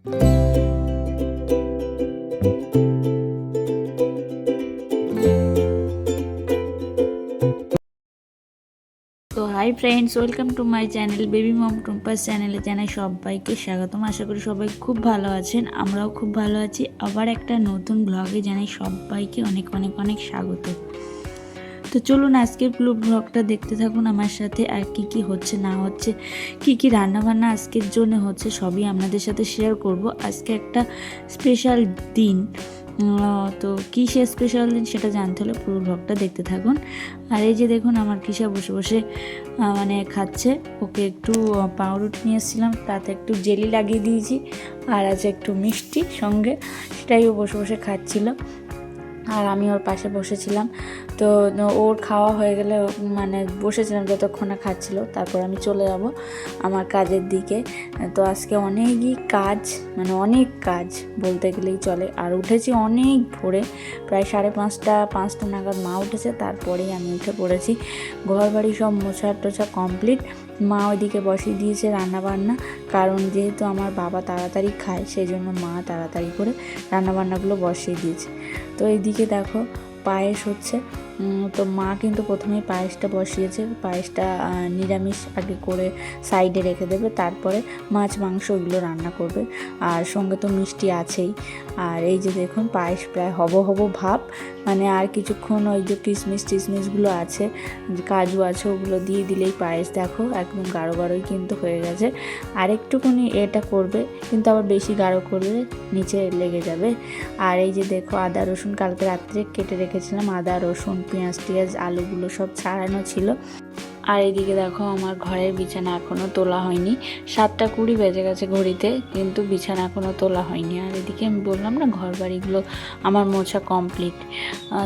তো hi friends, welcome to my channel, baby mom Tumpa's চ্যানেলে জানাই সবাইকে স্বাগতম। আশা করি সবাই খুব ভালো আছেন, আমরাও খুব ভালো আছি। আবার একটা নতুন ব্লগে জানাই সবাইকে অনেক অনেক অনেক স্বাগত। তো চলুন আজকের পুরো ব্লগটা দেখতে থাকুন আমার সাথে আর কি কি হচ্ছে, না হচ্ছে, কি কি রান্নাবান্না আজকের জন্য হচ্ছে, সবই আপনাদের সাথে শেয়ার করব। আজকে একটা স্পেশাল দিন। তো কী সে স্পেশাল দিন সেটা জানতে হলে পুরো ব্লগটা দেখতে থাকুন। আর এই যে দেখুন আমার কিসা বসে বসে মানে খাচ্ছে। ওকে একটু পাউরুটি নিয়ে এসেছিলাম, তাতে একটু জেলি লাগিয়ে দিয়েছি, আর আছে একটু মিষ্টি সঙ্গে, সেটাই ও বসে বসে খাচ্ছিল। আর আমি ওর পাশে বসেছিলাম। তো ওর খাওয়া হয়ে গেলে মানে বসেছিলাম যতক্ষণ খাচ্ছিল, তারপর আমি চলে যাব আমার কাজের দিকে। তো আজকে অনেকই কাজ মানে অনেক কাজ বলতে গেলেই চলে। আর উঠেছি অনেক ভোরে, প্রায় সাড়ে পাঁচটা পাঁচটা নাগাদ মা উঠেছে, তারপরেই আমি উঠে পড়েছি। ঘর বাড়ি সব মোছা টোছা কমপ্লিট মা ওইদিকে বসিয়ে দিয়েছে রান্নাবান্না। কারণ যেহেতু আমার বাবা তাড়াতাড়ি খায় সেই জন্য মা তাড়াতাড়ি করে রান্নাবান্নাগুলো বসিয়ে দিয়েছে। তো এইদিকে দেখো, পায়েস হচ্ছে। তো মা কিন্তু প্রথমেই পায়েসটা বসিয়েছে, পায়েসটা নিরামিষ আগে করে সাইডে রেখে দেবে, তারপরে মাছ, মাংস ওগুলো রান্না করবে। আর সঙ্গে তো মিষ্টি আছেই। আর এই যে দেখুন, পায়েস প্রায় হব হব ভাব মানে আর কিছুক্ষণ ওই যে কিশমিশ টিশমিশগুলো আছে, কাজু আছে, ওগুলো দিয়ে দিলেই পায়েস দেখো, একদম গাঢ় গাঢ়ই কিন্তু হয়ে গেছে। আর একটুখানি এটা করবে, কিন্তু আবার বেশি গাঢ় করলে নিচে লেগে যাবে। আর এই যে দেখো, আদা রসুন কালকে রাত্রে কেটে রেখেছিলাম, আদা রসুন পেঁয়াজ টিয়াজ আলুগুলো সব ছাড়ানো ছিল। আর এদিকে দেখো আমার ঘরের বিছানা এখনও তোলা হয়নি। সাতটা কুড়ি বেজে গেছে ঘড়িতে, কিন্তু বিছানা এখনও তোলা হয়নি। আর এদিকে আমি বললাম না ঘর বাড়িগুলো আমার মোছা কমপ্লিট।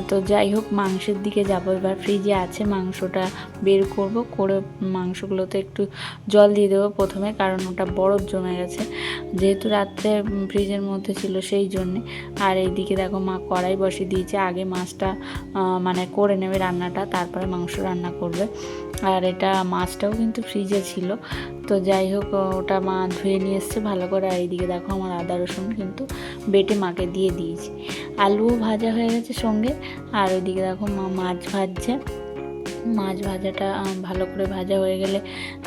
তো যাই হোক, মাংসের দিকে যাব। এবার ফ্রিজে আছে মাংসটা, বের করব। করে মাংসগুলোতে একটু জল দিয়ে দেবো প্রথমে, কারণ ওটা বরফ জমে গেছে। যেহেতু রাত্রে ফ্রিজের মধ্যে ছিল সেই জন্যে। আর এইদিকে দেখো মা কড়াই বসিয়ে দিয়েছে। আগে মাছটা মানে করে নেবে রান্নাটা, তারপরে মাংস রান্না করবে। আর এটা মাছটাও কিন্তু ফ্রিজে ছিল। তো যাই হোক ওটা মা ধুয়ে নিয়ে এসছে ভালো করে। আর এইদিকে দেখো আমার আদা রসুন কিন্তু বেটে মাকে দিয়ে দিয়েছি। আলুও ভাজা হয়ে গেছে সঙ্গে। আর ওইদিকে দেখো মা মাছ ভাজছে। মাছ ভাজাটা ভালো করে ভাজা হয়ে গেলে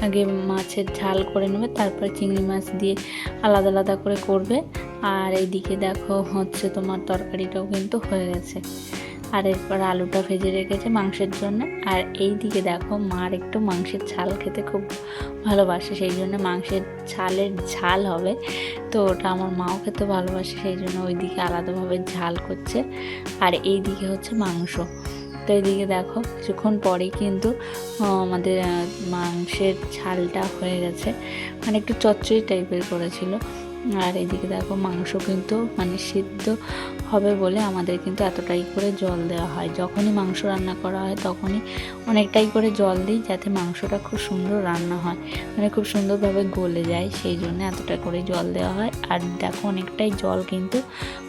আগে মাছের ঝাল করে নেবে, তারপরে চিংড়ি মাছ দিয়ে আলাদা আলাদা করে করবে। আর এইদিকে দেখো হচ্ছে তোমার তরকারিটাও কিন্তু হয়ে গেছে। আর এরপর আলুটা ভেজে রেখেছে মাংসের জন্য। আর এই দিকে দেখো, মার একটু মাংসের ঝাল খেতে খুব ভালোবাসে, সেই জন্য মাংসের ঝালের ঝাল হবে। তো ওটা আমার মাও খেতে ভালোবাসে, সেই জন্য ওই দিকে আলাদাভাবে ঝাল করছে। আর এই দিকে হচ্ছে মাংস। তো এইদিকে দেখো, কিছুক্ষণ পরেই কিন্তু আমাদের মাংসের ঝালটা হয়ে গেছে। মানে একটু চচ্চড়ি টাইপের করেছিল। আর এদিকে দেখো মাংস কিন্তু মানে সিদ্ধ হবে বলে আমাদের কিন্তু এতটাই করে জল দেওয়া হয়। যখনই মাংস রান্না করা হয় তখনই অনেকটাই করে জল দিই যাতে মাংসটা খুব সুন্দর রান্না হয়। মানে খুব সুন্দরভাবে গলে যায় সেই জন্য এতটা করে জল দেওয়া হয়। আর দেখো অনেকটাই জল কিন্তু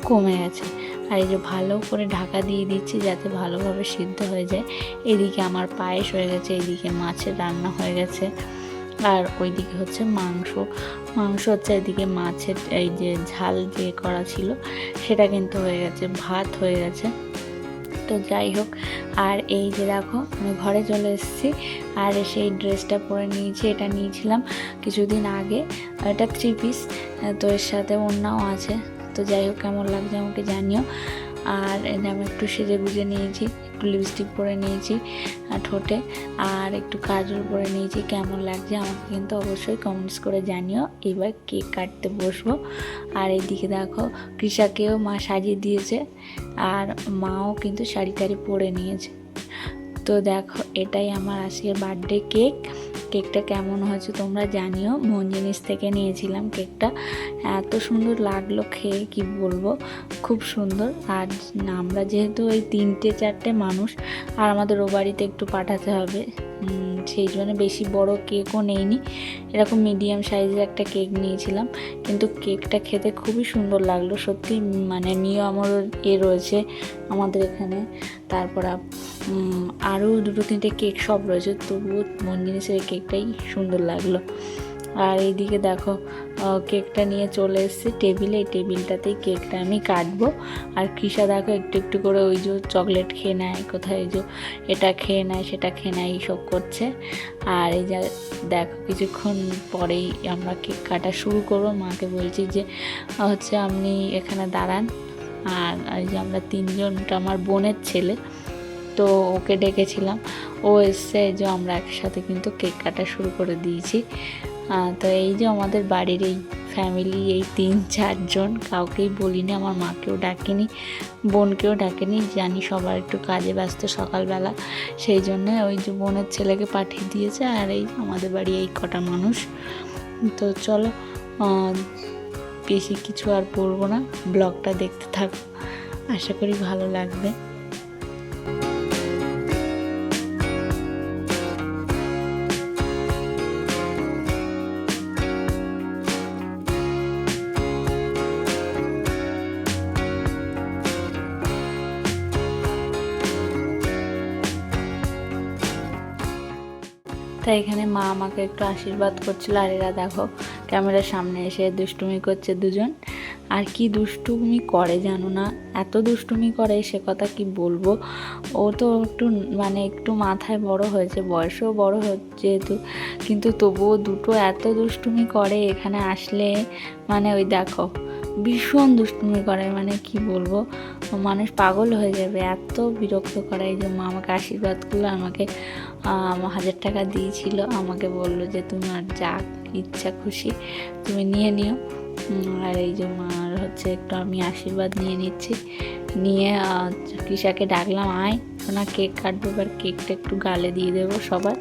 কমে গেছে। আর এই যে ভালো করে ঢাকা দিয়ে দিচ্ছি যাতে ভালোভাবে সিদ্ধ হয়ে যায়। এদিকে আমার পায়েস হয়ে গেছে, এদিকে মাছের রান্না হয়ে গেছে। আর ওইদিকে হচ্ছে মাংস। মাংস হচ্ছে এদিকে মাছের এই যে ঝাল যে করা ছিল, সেটা কিন্তু হয়ে গেছে, ভাত হয়ে গেছে। তো যাই হোক, আর এই যে দেখো, আমি ঘরে চলে এসেছি, আর সেই ড্রেসটা পরে নিয়েছি, এটা নিয়েছিলাম কিছুদিন আগে। এটা থ্রি পিস তো এর সাথে অন্যও আছে। তো যাই হোক, কেমন লাগছে আমাকে জানিও। আর এটা আমি একটু সেজে গুজে নিয়েছি, একটু লিপস্টিক পরে নিয়েছি ঠোঁটে, আর একটু কাজল পরে নিয়েছি, কেমন লাগছে আমাকে কিন্তু অবশ্যই কমেন্টস করে জানিও। এবার কেক কাটতে বসবো। আর এইদিকে দেখো, কৃষাকেও মা সাজিয়ে দিয়েছে, আর মাও কিন্তু শাড়ি টাড়ি পরে নিয়েছে। তো দেখো, এটাই আমার আজকের বার্থডে কেক কেকটা কেমন হয়েছে তোমরা জানিও। মন জিনিস থেকে নিয়েছিলাম কেকটা। এত সুন্দর লাগল খেয়ে, কি বলব? খুব সুন্দর। আর আমরা যেহেতু ওই তিনটে, চারটে মানুষ, আর আমাদের ও বাড়িতে একটু পাঠাতে হবে। সেই জন্য বেশি বড় কেকও নেইনি। এরকম মিডিয়াম সাইজের একটা কেক নিয়েছিলাম। কিন্তু কেকটা খেতে খুবই সুন্দর লাগল। সত্যি মানে নিয়ে আমার এ রয়েছে আমাদের এখানে। তারপর আরও দুটো তিনটে কেক সব রয়েছে। তবুও মন জিনিসের কেকটাই সুন্দর লাগল। আর এইদিকে দেখো কেকটা নিয়ে চলে এসেছি টেবিলে। এই টেবিলটাতেই কেকটা আমি কাটবো। আর কৃষা দেখো, একটু একটু করে ওই যে চকলেট খেয়ে নেয়, কোথায় ওই যে এটা খেয়ে নেয়, সেটা খেয়ে নেয়, এইসব করছে। আর এই যা দেখো, কিছুক্ষণ পরেই আমরা কেক কাটা শুরু করব। মাকে বলছি যে, হচ্ছে আপনি এখানে দাঁড়ান। আর এই যে আমরা তিনজনটা আমার বোনের ছেলে, তো ওকে ডেকেছিলাম। ও এসছে যে আমরা একসাথে কিন্তু কেক কাটা শুরু করে দিয়েছি। তো এই যে আমাদের বাড়ির এই ফ্যামিলি এই তিন চারজন, কাউকেই বলিনি, আমার মাকেও ডাকিনি, বোনকেও ডাকিনি, জানি সবার একটু কাজে ব্যস্ত সকালবেলা। সেই জন্যে ওই যে বোনের ছেলেকে পাঠিয়ে দিয়েছে, আর এই আমাদের বাড়ি এই কটা মানুষ। তো চলো বেশি কিছু আর বলব না, ব্লগটা দেখতে থাকো। আশা করি ভালো লাগবে। তাই এখানে মা আমাকে একটু আশীর্বাদ করছিল। আর এরা দেখো, ক্যামেরার সামনে এসে দুষ্টুমি করছে দুজন। আর কি দুষ্টুমি করে জানো না? এত দুষ্টুমি করে, সে কথা কি বলব? ও তো একটু মানে একটু মাথায় বড় হয়েছে, বয়সেও বড় হচ্ছে যেহেতু। কিন্তু তবুও দুটো এত দুষ্টুমি করে এখানে আসলে মানে ওই দেখো ভীষণ দুষ্টুমি করে মানে কি বলব? মানুষ পাগল হয়ে যাবে, এত বিরক্ত করে। এই যে মা আমাকে আশীর্বাদ করল, আমাকে হাজার টাকা দিয়েছিল, আমাকে বলল যে তোমার যা ইচ্ছা খুশি তুমি নিয়ে নিও। আর এই যে মার হচ্ছে একটু আমি আশীর্বাদ নিয়ে নিচ্ছি। নিয়ে কৃষাকে ডাকলাম, আয় না কেক কাটবো, এবার কেকটা একটু গালে দিয়ে দেবো সবার।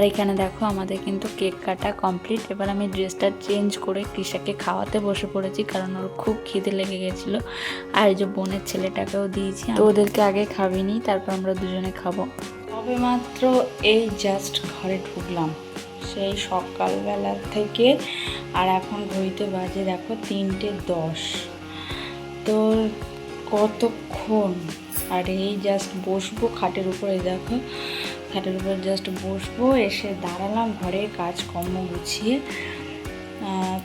আর এখানে দেখো আমাদের কিন্তু কেক কাটা কমপ্লিট এবার আমি ড্রেসটা চেঞ্জ করে কৃষাকে খাওয়াতে বসে পড়েছি কারণ ওর খুব খিদে লেগে গেছিল। আর এই যে বোনের ছেলেটাকেও দিয়েছি তো ওদেরকে আগে খাবিনি তারপর আমরা দুজনে খাব। তবে মাত্র এই জাস্ট ঘরে ঢুকলাম। সেই সকালবেলা থেকে আর এখন ঘড়িতে বাজে দেখো তিনটে দশ। তো কতক্ষণ? আর এই জাস্ট বসবো খাটের উপরে দেখো খাটের উপর জাস্ট বসবো, এসে দাঁড়ালাম ঘরে কাজকর্ম গুছিয়ে।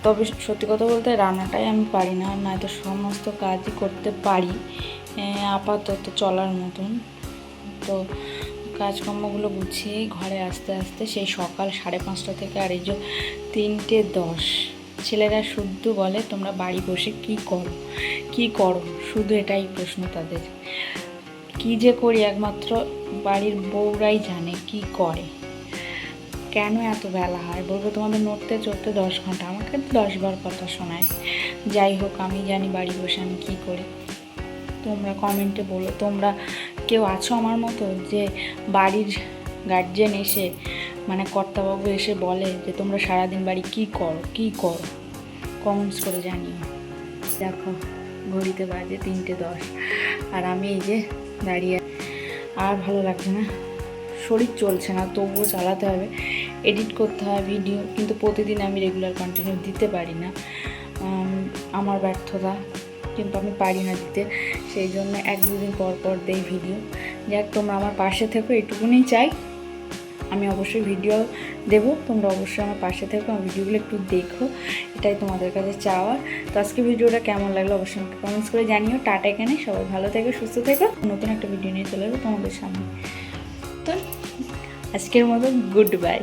তবে সত্যি কথা বলতে রান্নাটাই আমি পারি না, নয়তো সমস্ত কাজই করতে পারি আপাতত চলার মতন। তো কাজকর্মগুলো গুছিয়ে ঘরে আস্তে আস্তে সেই সকাল সাড়ে পাঁচটা থেকে আর এই যে তিনটে দশ, ছেলেরা শুদ্ধ বলে তোমরা বাড়ি বসে কি করো কি করো? শুধু এটাই প্রশ্ন তাদের। কি যে করি একমাত্র বাড়ির বউরাই জানে কি করে। কেন এত বেলা হয়? বলব তোমাদের নড়তে চড়তে দশ ঘণ্টা। আমাকে তো দশ বার কথা শোনায়। যাই হোক, আমি জানি বাড়ি বসে আমি কী করি। তোমরা কমেন্টে বলো। তোমরা কেউ আছো আমার মতো যে বাড়ির গার্জেন এসে মানে কর্তাবাবু এসে বলে যে তোমরা সারাদিন বাড়ি কি করো? কি করো? কমেন্টস করে জানিও। দেখো, ঘড়িতে বাজে তিনটে দশ। আর আমি এই যে দাঁড়িয়ে। আর ভালো লাগছে না। শরীর চলছে না, তবুও চালাতে হবে। এডিট করতে হয় ভিডিও কিন্তু প্রতিদিন আমি রেগুলার কন্টিনিউ দিতে পারি না। আমার ব্যর্থতা, কিন্তু আমি পারি না দিতে। সেই জন্য এক দুদিন পর পর দেই ভিডিও যাক, তোমরা আমার পাশে থেকো, এটুকুনি চাই। আমি অবশ্যই ভিডিও দেবো। তোমরা অবশ্যই আমার পাশে থেকো, আমার ভিডিওগুলো একটু দেখো। এটাই তোমাদের কাছে চাওয়ার। তো আজকে ভিডিওটা কেমন লাগল অবশ্যই আমাকে কমেন্টস করে জানিও। টাটা এখানে, সবাই ভালো থেকো, সুস্থ থেকো। নতুন একটা ভিডিও নিয়ে চলে যাব তোমাদের সামনে। তো আজকের মতো গুড বাই